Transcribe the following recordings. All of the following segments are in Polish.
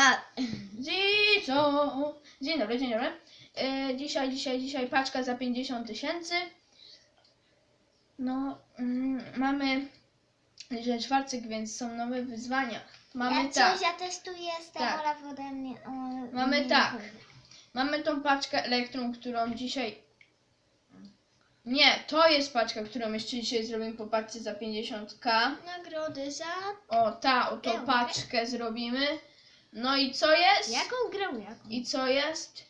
Zico! Dzień dobry, dzień dobry. E, dzisiaj, dzisiaj, dzisiaj paczka za 50 tysięcy. No, mm, mamy że czwartek, więc są nowe wyzwania. Mamy ja tak, coś, ja testuję z tego Tak. ode mnie. O, Mamy tak. powiem. mamy tą paczkę Elektrum, którą dzisiaj... Nie, to jest paczka, którą jeszcze dzisiaj zrobimy po paczce za 50k. Nagrody za... O, ta, oto Euro. paczkę zrobimy. No i co jest? Jaką grę? Jaką? I co jest?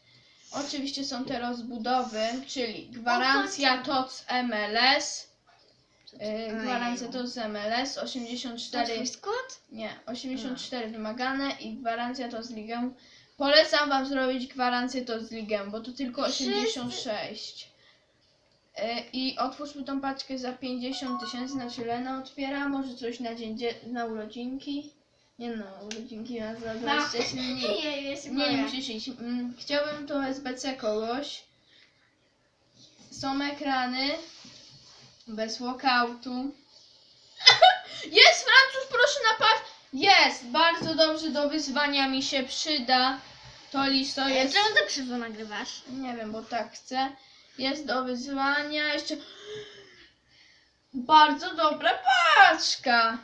Oczywiście są te rozbudowy, czyli gwarancja TOC MLS, yy, gwarancja TOC MLS, To 84, twój skład? nie, 84 wymagane i gwarancja TOC Ligę. Polecam Wam zrobić gwarancję TOC Ligę, bo to tylko 86. Yy, I otwórzmy tą paczkę za 50 tysięcy, znaczy Lena otwiera, może coś na dzień, dzie- na urodzinki. Nie no, na za 27 dni. Nie, jest Nie, nie musisz iść. Mm, Chciałbym to SBC kogoś. Są ekrany. Bez walkoutu. Jest Francuz, proszę napaść. Jest, bardzo dobrze do wyzwania mi się przyda. To listo jest. Czemu tak krzywo nagrywasz? Nie wiem, bo tak chcę. Jest do wyzwania. Jeszcze. Bardzo dobra paczka.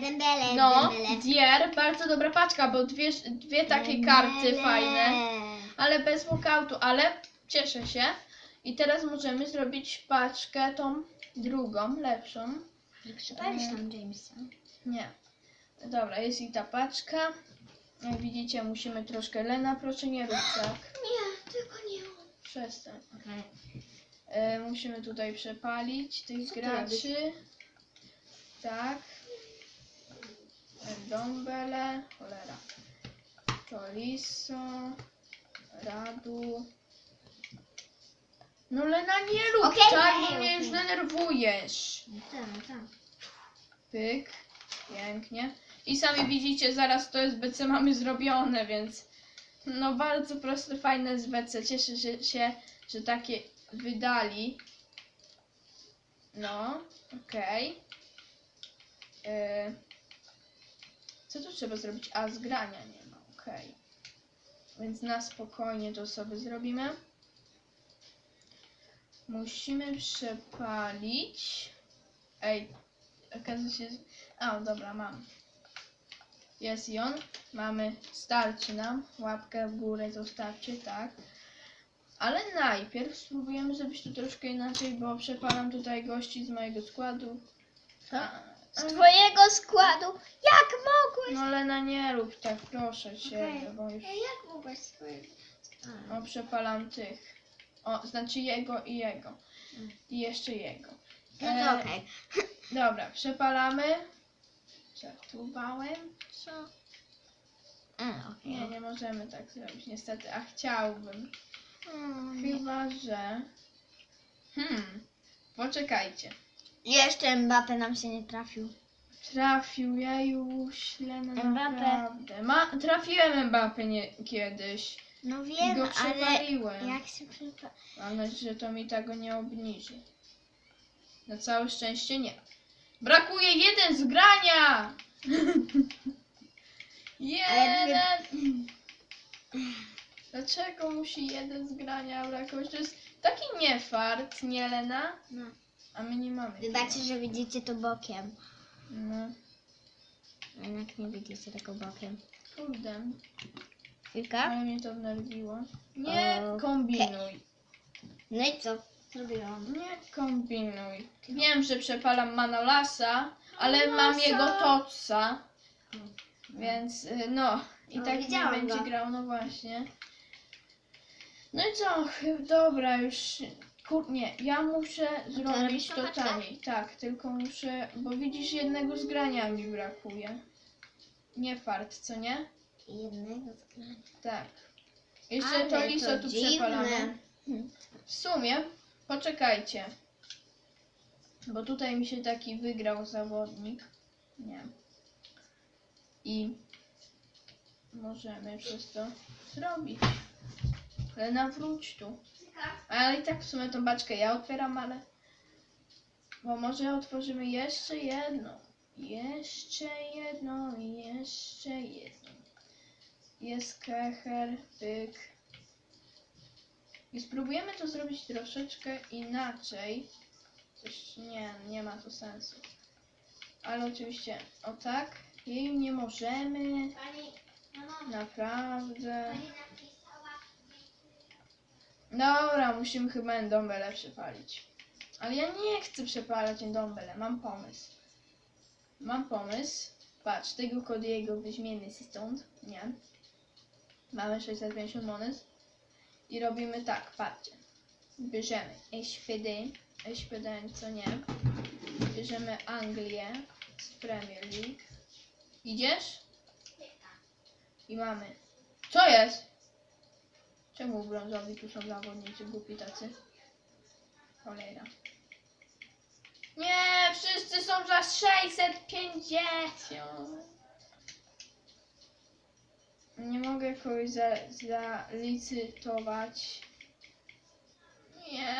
Dembele, No. Dier, bardzo dobra paczka, bo dwie, dwie takie karty fajne, ale bez walkoutu, ale cieszę się. I teraz możemy zrobić paczkę tą drugą, lepszą. Przypalisz tam Jamesa. Nie. Dobra, jest i ta paczka. Jak widzicie, musimy troszkę Lena, proszę nie rób tak. Nie, tylko nie on. Przestań. Okej. E, musimy tutaj przepalić tych Co ty graczy. Tak. Dombele, cholera. Toliso, Radu. No Lena nie rób Okej, tak, okej, bo mnie już okej. denerwujesz. No tak, no tak. Pyk. Pięknie. I sami widzicie, zaraz to SBC mamy zrobione, więc no bardzo proste, fajne SBC. Cieszę się, się że takie wydali. No, okej. Yy, Co tu trzeba zrobić? A, zgrania nie ma, okej. Więc na spokojnie to sobie zrobimy. Musimy przepalić. Ej, okazuje się. A, dobra, mam. Jest i on. Mamy, starczy nam. Łapkę w górę zostawcie, tak. Ale najpierw spróbujemy zrobić to troszkę inaczej, bo przepalam tutaj gości z mojego składu. A, Z twojego składu? Jak mogłeś? no Lena, nie rób tak, proszę cię, Okej. bo już... Jak mogłeś z twojego O, przepalam tych. O, znaczy jego i jego. Mm. I jeszcze jego. No E, to okej. Dobra, przepalamy. Żartowałem. Co? A, okej. Nie, nie możemy tak zrobić niestety, a chciałbym. Mm. Chyba, że... Hmm, poczekajcie. Jeszcze Mbappe nam się nie trafił. Trafił ja już Mbappe. naprawdę. Ma, trafiłem Mbappé nie, kiedyś. No I wiem, go ale przepaliłem. jak się przypa... Mam nadzieję, że to mi tego nie obniży. Na całe szczęście nie. Brakuje jeden z grania! jeden! Dlaczego musi jeden z grania brakować? To jest taki niefart, nie Lena? No. A my nie mamy. Wybaczcie, że widzicie to bokiem. No, Jednak nie widzicie tego bokiem. kurde. Chwilka. Ale mnie to wnerwiło. Nie Okej. kombinuj. No i co? Zrobiłam. Nie kombinuj. Wiem, że przepalam Manolasa, ale mam Manolasa. jego Totsa. Więc y, no, i No, tak nie widziałam będzie go. grał, no właśnie. No i co? Dobra, już. Kur... Nie, ja muszę zrobić robisz to paczkę? taniej. Tak, tylko muszę. Bo widzisz, jednego zgrania mi brakuje. Nie fart, co nie? Jednego zgrania. Tak. Jeszcze Ale to liso to tu dziwne. przepalamy. W sumie, poczekajcie. Bo tutaj mi się taki wygrał zawodnik. Nie. I możemy przez to zrobić. Lena, wróć tu. Ale i tak w sumie tą baczkę ja otwieram, ale... Bo może otworzymy jeszcze jedną. Jeszcze jedną i jeszcze jedną. jest kecher, pyk. I spróbujemy to zrobić troszeczkę inaczej. Coś nie, nie ma to sensu. Ale oczywiście, o tak, jej nie możemy, Pani, mamo, naprawdę. pani. Dobra, musimy chyba endombele przepalić. Ale ja nie chcę przepalać endombele, mam pomysł. Mam pomysł. Patrz, tego Kodiego weźmiemy stąd, nie? Mamy 650 monet. I robimy tak, patrzcie. Bierzemy SPD, SPD co nie. Bierzemy Anglię z Premier League. Idziesz? I mamy. Co jest? Czemu brązowi tu są zawodnicy głupi tacy? Cholera. Nie, wszyscy są za 650. Nie mogę kogoś za, zalicytować. Nie.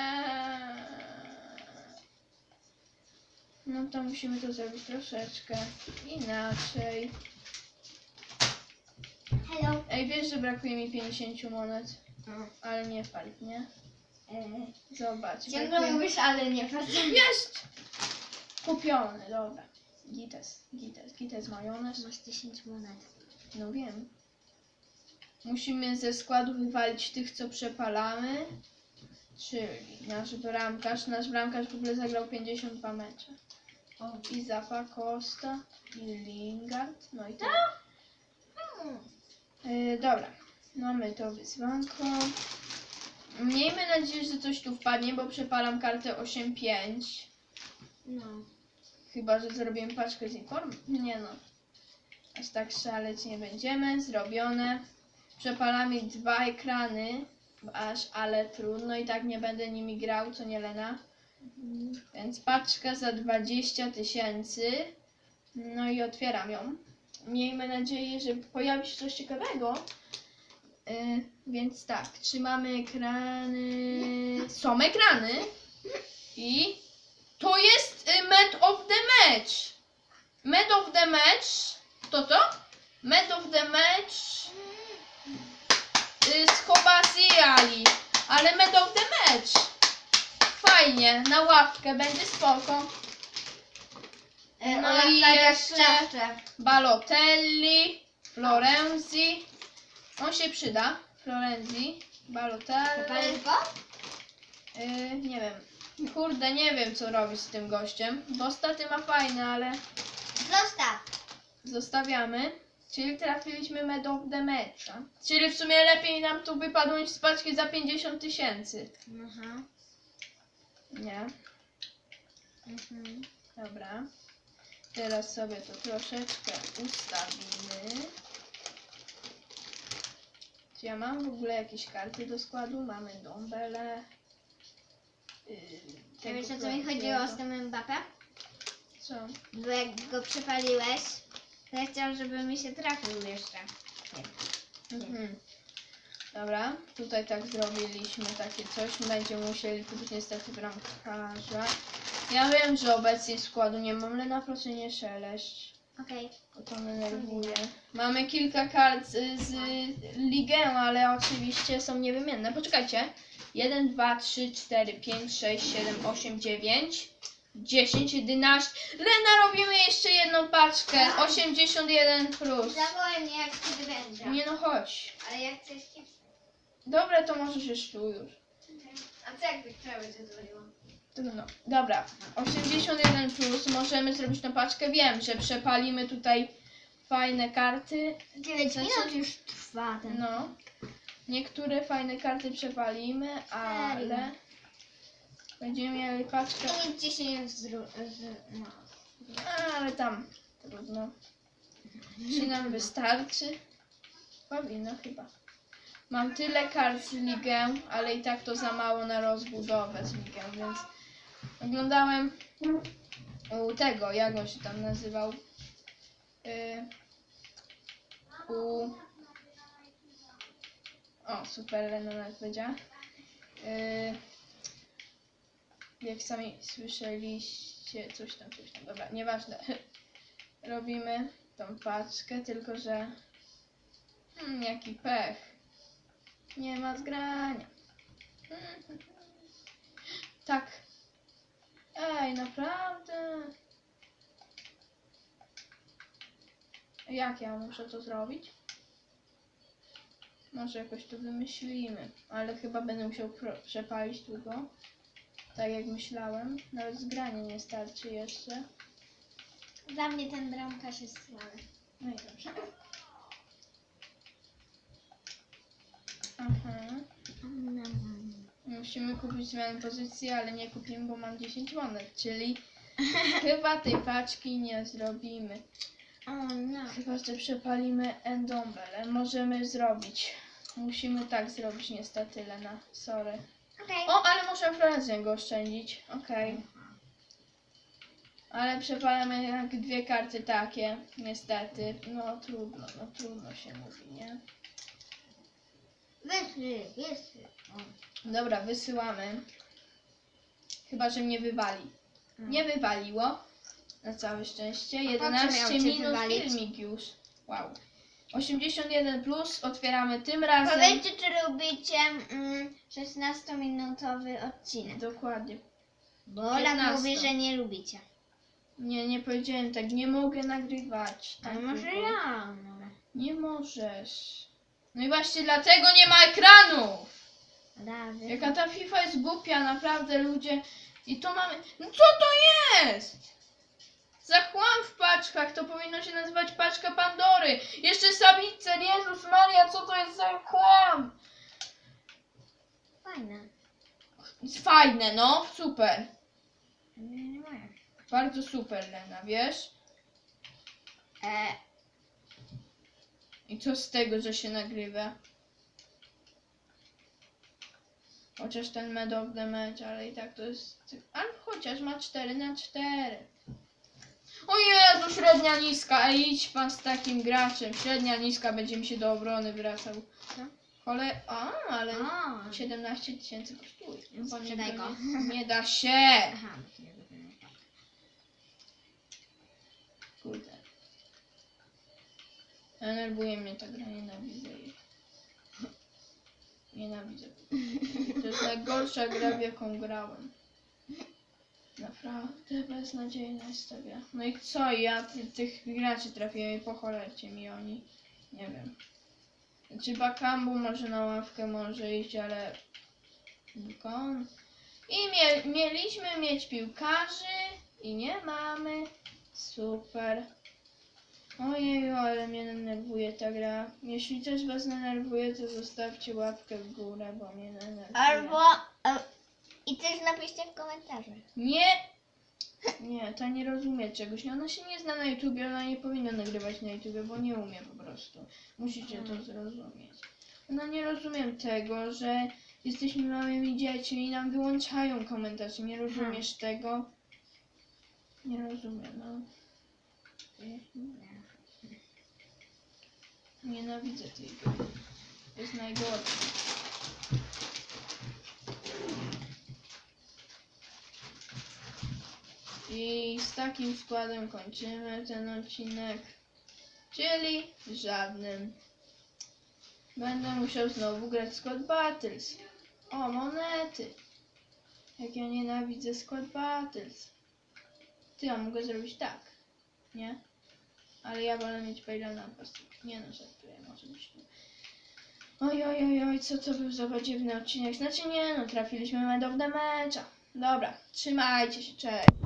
No to musimy to zrobić troszeczkę inaczej. Hello. Ej, wiesz, że brakuje mi 50 monet, No. ale nie falt, nie? E, Zobacz. ciągle brakuje- mówisz, ale nie patrzę. Jest! Kupiony, dobra. Gites, gites, gites majonez. Masz 10 monet. No wiem. Musimy ze składu wywalić tych, co przepalamy. Czyli nasz bramkarz. Nasz bramkarz w ogóle zagrał 52 mecze. O. I Zapa Costa, i Lingard. No i to. Hmm. Yy, dobra, mamy to wyzwanko. Miejmy nadzieję, że coś tu wpadnie, bo przepalam kartę 8-5. No. Chyba, że zrobimy paczkę z inform. Nie no. Aż tak szaleć nie będziemy. Zrobione. Przepalamy dwa ekrany. Aż, ale trudno i tak nie będę nimi grał, co nie Lena. Więc paczka za 20 tysięcy. No i otwieram ją. Miejmy nadzieję, że pojawi się coś ciekawego. Yy, więc tak, trzymamy ekrany. Są ekrany. I to jest y, Med of the Match. Med of the Match. To to? Med of the Match y, z Kobasiali. Ale Med of the Match. Fajnie, na ławkę będzie spoko. E, No ona i jeszcze-. Balotelli, Florenzi. On się przyda. Florenzi, Balotelli. Yy, nie wiem. Kurde, nie wiem co robić z tym gościem. Bo staty ma fajne, ale Zostaw. zostawiamy. Czyli trafiliśmy med of the matcha. Czyli w sumie lepiej nam tu wypadło niż z paczki za 50 tysięcy. Aha. Nie, Mhm. dobra. Teraz sobie to troszeczkę ustawimy. Ja mam w ogóle jakieś karty do składu? Mamy Dombele. Yy, A wiesz o co mi chodziło z tym Mbappé? Co? Bo jak go przepaliłeś, to ja chciałam, żeby mi się trafił jeszcze. Mhm. Dobra, tutaj tak zrobiliśmy takie coś. Będziemy musieli kupić niestety bramkarza. Ja wiem, że obecnie składu nie mam, ale na proszę nie szeleść. Okej. To mnie nerwuje. Mamy kilka kart z, z ligę, ale oczywiście są niewymienne. Poczekajcie. 1, 2, 3, 4, 5, 6, 7, 8, 9, 10, 11. Lena, robimy jeszcze jedną paczkę. 81 plus. Zawołaj mnie jak kiedy będzie. Nie no, chodź. Ale jak chcesz chipsy. Dobra, to możesz już tu już. A co jak Wiktoria będzie dzwoniła? Trudno. Dobra, 81 plus, możemy zrobić tą paczkę. Wiem, że przepalimy tutaj fajne karty. 9 Znaczy- minut już trwa ten. No. Niektóre fajne karty przepalimy, ale będziemy mieli paczkę. To nic się nie zru... Z... No. Ale tam trudno. Czy nam wystarczy? Powinno chyba. Mam tyle kart z ligę, ale i tak to za mało na rozbudowę z ligę, więc oglądałem u tego, jak on się tam nazywał. Y, u... O, super, Lena nawet powiedziała. Y, jak sami słyszeliście, coś tam, coś tam, dobra, nieważne. Robimy tą paczkę, tylko że Hmm, jaki pech. Nie ma zgrania. Tak. Ej, naprawdę? Jak ja muszę to zrobić? Może jakoś to wymyślimy, ale chyba będę musiał przepalić długo. Tak jak myślałem. Nawet zgranie nie starczy jeszcze. Dla mnie ten bramkarz jest słaby. No i dobrze. Aha. Musimy kupić zmianę pozycji, ale nie kupimy, bo mam 10 monet, czyli chyba tej paczki nie zrobimy. O no. Chyba, że przepalimy endombele. Możemy zrobić. Musimy tak zrobić niestety, Lena. Sorry. Okej. O, ale muszę Florencję go oszczędzić. Okej. Ale przepalamy jak dwie karty takie, niestety. No trudno, no trudno się mówi, nie? Wyszły. O. Dobra, wysyłamy. Chyba, że mnie wywali. Nie wywaliło. Na całe szczęście. po co 11 miał cię minut wywalić? filmik już. Wow. 81 plus otwieramy tym razem. Powiedzcie, czy lubicie mm, 16-minutowy odcinek. Dokładnie. Bo Ola 15. mówi, że nie lubicie. Nie, nie powiedziałem tak. Nie mogę nagrywać. Tak może było. ja. No. Nie możesz. No i właśnie dlatego nie ma ekranu. Razy. Jaka ta FIFA jest głupia, naprawdę ludzie. I to mamy. No co to jest? Za chłam w paczkach, to powinno się nazywać paczka Pandory. Jeszcze Sabicer, Jezus Maria, co to jest za chłam? Fajne. Fajne, no, super. Nie. Bardzo super, Lena, wiesz? E, I co z tego, że się nagrywa? Chociaż ten med of the match, ale i tak to jest... Ale chociaż ma 4 na 4. O Jezu, średnia niska, Ej, idź pan z takim graczem. Średnia niska będzie mi się do obrony wracał. Co? Ale, a, ale o. 17 tysięcy kosztuje. Bo nie, Sprzedaj go. nie, nie da się. Aha. Kurde. Denerwuje mnie ta gra, nienawidzę jej. Nienawidzę. To jest najgorsza gra, w jaką grałem. Naprawdę beznadziejna jest ta gra. No i co, ja ty, tych graczy trafiłem i po cholercie mi oni. Nie wiem. Czy Bakambu może na ławkę może iść, ale... Bukon. I mie mieliśmy mieć piłkarzy i nie mamy. Super. Ojeju, ale mnie denerwuje ta gra. Jeśli też was denerwuje, to zostawcie łapkę w górę, bo mnie denerwuje. Albo... E, I też napiszcie w komentarzach. Nie! Nie, ta nie rozumie czegoś. Ona się nie zna na YouTubie, ona nie powinna nagrywać na YouTubie, bo nie umie po prostu. Musicie to zrozumieć. Ona nie rozumiem tego, że jesteśmy małymi dziećmi i nam wyłączają komentarze. Nie rozumiesz tego? Nie rozumiem, no. Nienawidzę tej gry. To jest najgorsze. I z takim składem kończymy ten odcinek. Czyli żadnym. Będę musiał znowu grać Squad Battles. O, monety. Jak ja nienawidzę Squad Battles. Ty, ja mogę zrobić tak. Nie? Ale ja wolę mieć Payla na plastik. Nie no, żartuję, może nie. Oj, oj, oj, oj, co to był za badziewny odcinek? Znaczy nie no, trafiliśmy med of the. Dobra, trzymajcie się, cześć.